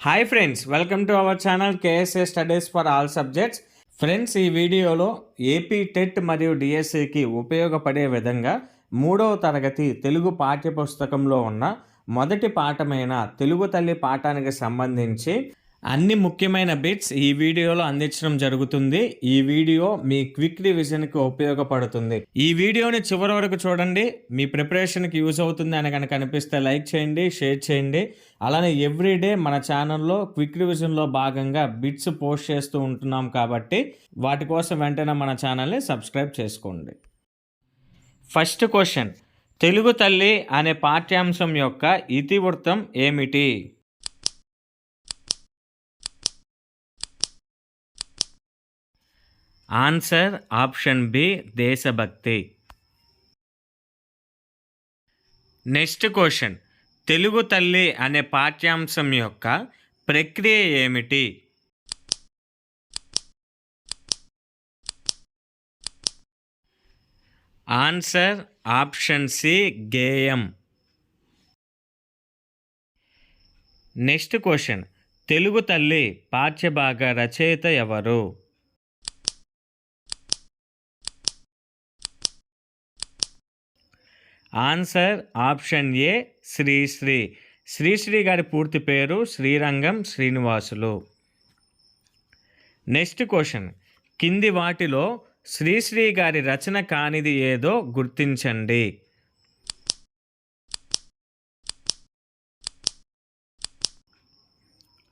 Hi friends welcome to our channel KSA studies for all subjects friends ఈ వీడియోలో AP TET మరియు డిఎస్సికి ఉపయోగపడే విధంగా మూడవ తరగతి తెలుగు పాఠ్యపుస్తకంలో ఉన్న మొదటి పాఠమైన తెలుగు తల్లి పాఠానికి సంబంధించి అన్ని ముఖ్యమైన బిట్స్ ఈ వీడియోలో అందించడం జరుగుతుంది. ఈ వీడియో మీ క్విక్ రివిజన్కి ఉపయోగపడుతుంది. ఈ వీడియోని చివరి వరకు చూడండి. మీ ప్రిపరేషన్కి యూజ్ అవుతుంది అని కనుక అనిపిస్తే లైక్ చేయండి షేర్ చేయండి. అలానే ఎవ్రీడే మన ఛానల్లో క్విక్ రివిజన్లో భాగంగా బిట్స్ పోస్ట్ చేస్తూ ఉంటున్నాం కాబట్టి వాటి కోసం వెంటనే మన ఛానల్ని సబ్స్క్రైబ్ చేసుకోండి. ఫస్ట్ క్వశ్చన్ తెలుగు తల్లి అనే పాఠ్యాంశం యొక్క ఇతివృత్తం ఏమిటి? ఆన్సర్ ఆప్షన్ బి దేశభక్తి. Next question. తెలుగు తల్లి అనే పాఠ్యాంశం యొక్క ప్రక్రియ ఏమిటి? ఆన్సర్ ఆప్షన్ సి గేయం. Next question. తెలుగు తల్లి పాఠ్యభాగ రచయిత ఎవరు? Answer option A Sri Sri. Sri Sri గారి పూర్తి పేరు శ్రీరంగం శ్రీనివాసులు. Next question. కింది వాటిలో శ్రీశ్రీ గారి రచన కానిది ఏదో గుర్తించండి.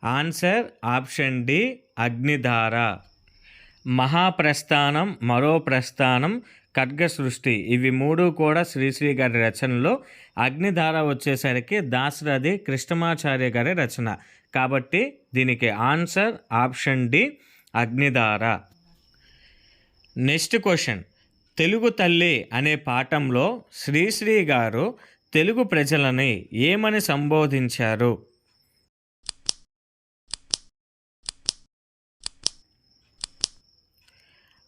Answer option D Agnidhara. Mahaprasthanam Maro Prasthanam ఖడ్గ సృష్టి ఇవి మూడు కూడా శ్రీశ్రీ గారి రచనలో అగ్నిధార వచ్చేసరికి దాశరథి కృష్ణమాచార్య గారి రచన. కాబట్టి దీనికి answer option D Agnidhara. Next question. Telugu తల్లి అనే పాఠంలో శ్రీశ్రీ గారు తెలుగు ప్రజలని ఏమని సంబోధించారు?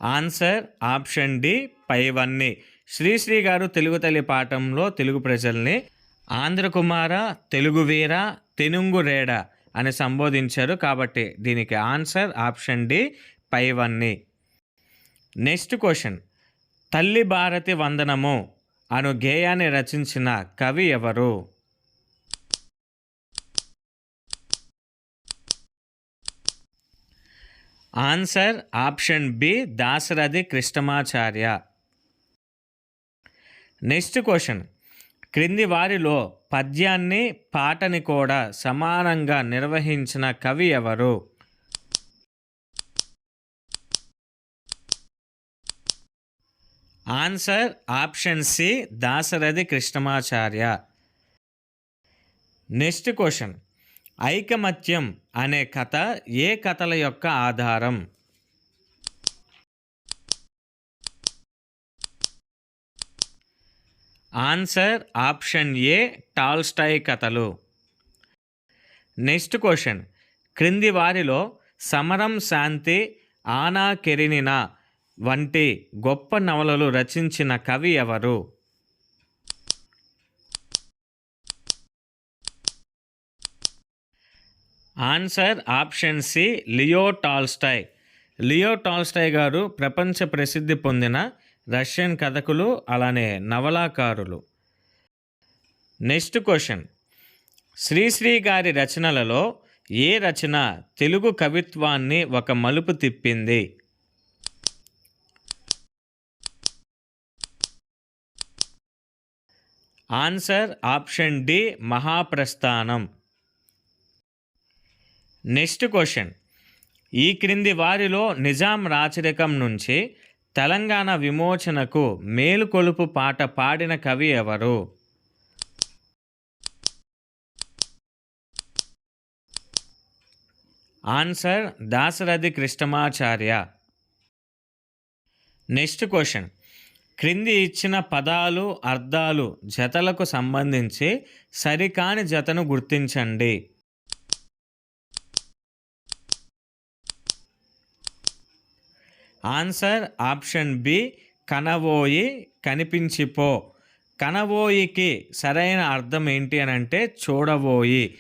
ఆన్సర్ ఆప్షన్ డి పైవన్నీ. శ్రీశ్రీ గారు తెలుగు తల్లి పాఠంలో తెలుగు ప్రజల్ని ఆంధ్రకుమార తెలుగు వీర తెనుంగు రేడ అని సంబోధించారు కాబట్టి దీనికి ఆన్సర్ ఆప్షన్ డి పైవన్నీ. Next question. తల్లి భారతి వందనము అను గేయాన్ని రచించిన కవి ఎవరు? Answer option B Dasarathi Krishnamacharya. Next question. క్రింది వారిలో పద్యాన్ని పాటని కూడా సమానంగా నిర్వహించిన కవి ఎవరు? Answer option C Dasarathi Krishnamacharya. Next question. ఐకమత్యం అనే కథ ఏ కథల యొక్క ఆధారం? ఆన్సర్ ఆప్షన్ ఏ టాల్స్టాయ్ కథలు. Next question. క్రింది వారిలో సమరం శాంతి ఆనా కెరినినా వంటి గొప్ప నవలలు రచించిన కవి ఎవరు? Answer option C Leo Tolstoy. Leo Tolstoy గారు ప్రపంచ ప్రసిద్ధి పొందిన రష్యన్ కథకులు అలానే నవలాకారులు. Next question. శ్రీశ్రీ గారి రచనలలో ఏ రచన తెలుగు కవిత్వాన్ని ఒక మలుపు తిప్పింది? Answer option D Mahaprasthanam. Next question. ఈ క్రింది వారిలో నిజాం రాచరికం నుంచి తెలంగాణ విమోచనకు మేలుకొలుపు పాట పాడిన కవి ఎవరు? Answer Dasarathi Krishnamacharya. Next question. క్రింది ఇచ్చిన పదాలు అర్థాలు జతలకు సంబంధించి సరికాని జతను గుర్తించండి. ఆన్సర్ ఆప్షన్ బి కనవోయి కనిపించిపో. కనవోయికి సరైన అర్థం ఏంటి అని అంటే చూడబోయి.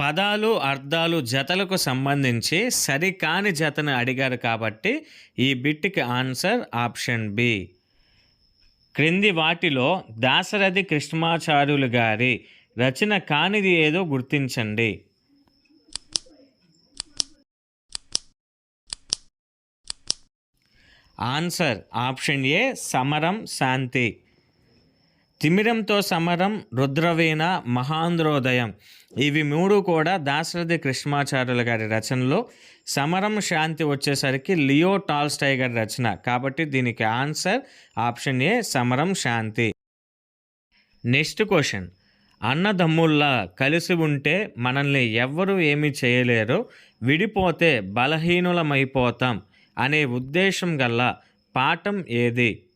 పదాలు అర్థాలు జతలకు సంబంధించి సరికాని జతను అడిగారు కాబట్టి ఈ బిట్కి ఆన్సర్ ఆప్షన్ బి. క్రింది వాటిలో దాశరథి కృష్ణమాచార్యులు గారి రచన కానిది ఏదో గుర్తించండి. ఆన్సర్ ఆప్షన్ ఏ సమరం శాంతి. తిమిరంతో సమరం రుద్రవీణ మహాంధ్రోదయం. ఇవి మూడు కూడా దాశరథి కృష్ణమాచార్యుల గారి రచనలో. సమరం శాంతి వచ్చేసరికి లియో టాల్స్టై గారి రచన. కాబట్టి దీనికి ఆన్సర్ ఆప్షన్ ఏ సమరం శాంతి. Next question. అన్నదమ్ముల్లా కలిసి ఉంటే మనల్ని ఎవ్వరూ ఏమీ చేయలేరు. విడిపోతే బలహీనులమైపోతాం. అనే ఉద్దేశం గల పాఠం ఏది?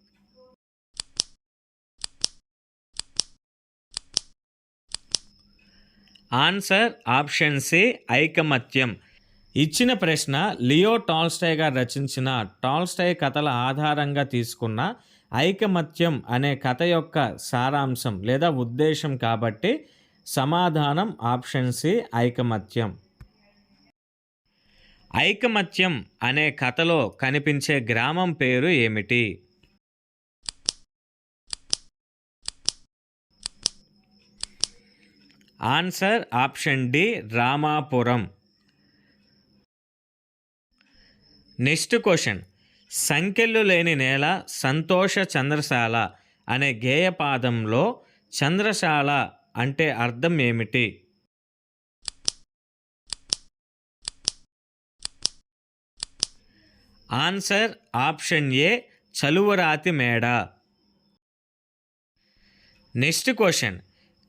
ఆన్సర్ ఆప్షన్ సి ఐకమత్యం. ఇచ్చిన ప్రశ్న లియో టాల్స్టై గారు రచించిన టాల్స్టై కథల ఆధారంగా తీసుకున్న ఐకమత్యం అనే కథ యొక్క సారాంశం లేదా ఉద్దేశం కాబట్టి సమాధానం ఆప్షన్ సి ఐకమత్యం. ఐకమత్యం అనే కథలో కనిపించే గ్రామం పేరు ఏమిటి? Answer option D Ramapuram. Next question. సంఖ్యలు లేని నేల సంతోష చంద్రశాల అనే గేయపాదంలో చంద్రశాల అంటే అర్థం ఏమిటి? ఆన్సర్ ఆప్షన్ ఏ చలువరాతి మేడ. Next question.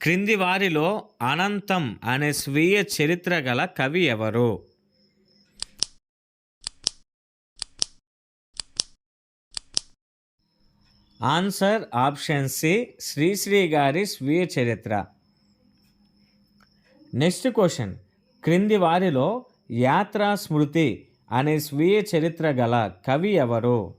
క్రింది వారిలో అనంతం అనే స్వీయ చరిత్ర గల కవి ఎవరు? ఆన్సర్ ఆప్షన్ సి శ్రీశ్రీ గారి స్వీయ చరిత్ర. Next question. క్రింది వారిలో యాత్రా స్మృతి అనే స్వీయ చరిత్ర గల కవి ఎవరు?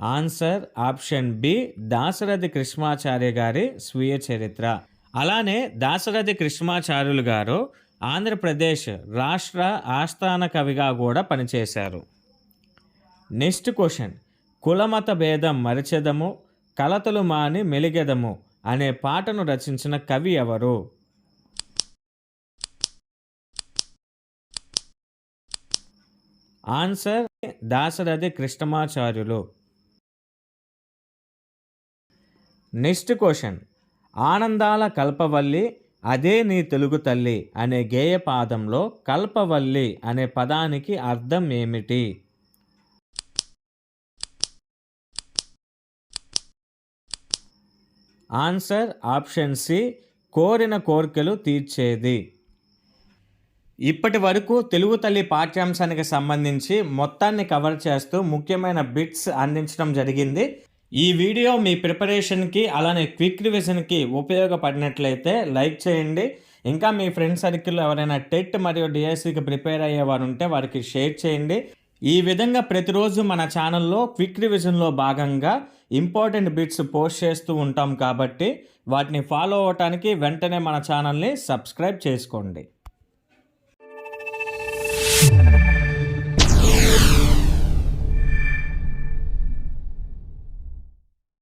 Answer option B Dasarathi Krishnacharya గారి స్వీయ చరిత్ర. అలానే దాశరథి కృష్ణాచార్యులు గారు ఆంధ్రప్రదేశ్ రాష్ట్ర ఆస్థాన కవిగా కూడా పనిచేశారు. Next question. కులమత భేదం మరిచెదము కలతలు మాని మెలిగెదము అనే పాటను రచించిన కవి ఎవరు? Answer Dasarathi Krishnamacharyulu. Next question. ఆనందాల కల్పవల్లి అదే నీ తెలుగు తల్లి అనే గేయపాదంలో కల్పవల్లి అనే పదానికి అర్థం ఏమిటి? ఆన్సర్ ఆప్షన్ సి కోరిన కోర్కెలు తీర్చేది. ఇప్పటి వరకు తెలుగు తల్లి పాఠ్యాంశానికి సంబంధించి మొత్తాన్ని కవర్ చేస్తూ ముఖ్యమైన బిట్స్ అందించడం జరిగింది. ఈ వీడియో మీ ప్రిపరేషన్కి అలానే క్విక్ రివిజన్కి ఉపయోగపడినట్లయితే లైక్ చేయండి. ఇంకా మీ ఫ్రెండ్ సర్కిల్లో ఎవరైనా టెట్ మరియు డిఎస్సికి ప్రిపేర్ అయ్యేవారు ఉంటే వారికి షేర్ చేయండి. ఈ విధంగా ప్రతిరోజు మన ఛానల్లో క్విక్ రివిజన్లో భాగంగా ఇంపార్టెంట్ బిట్స్ పోస్ట్ చేస్తూ ఉంటాం కాబట్టి వాటిని ఫాలో అవటానికి వెంటనే మన ఛానల్ని సబ్స్క్రైబ్ చేసుకోండి.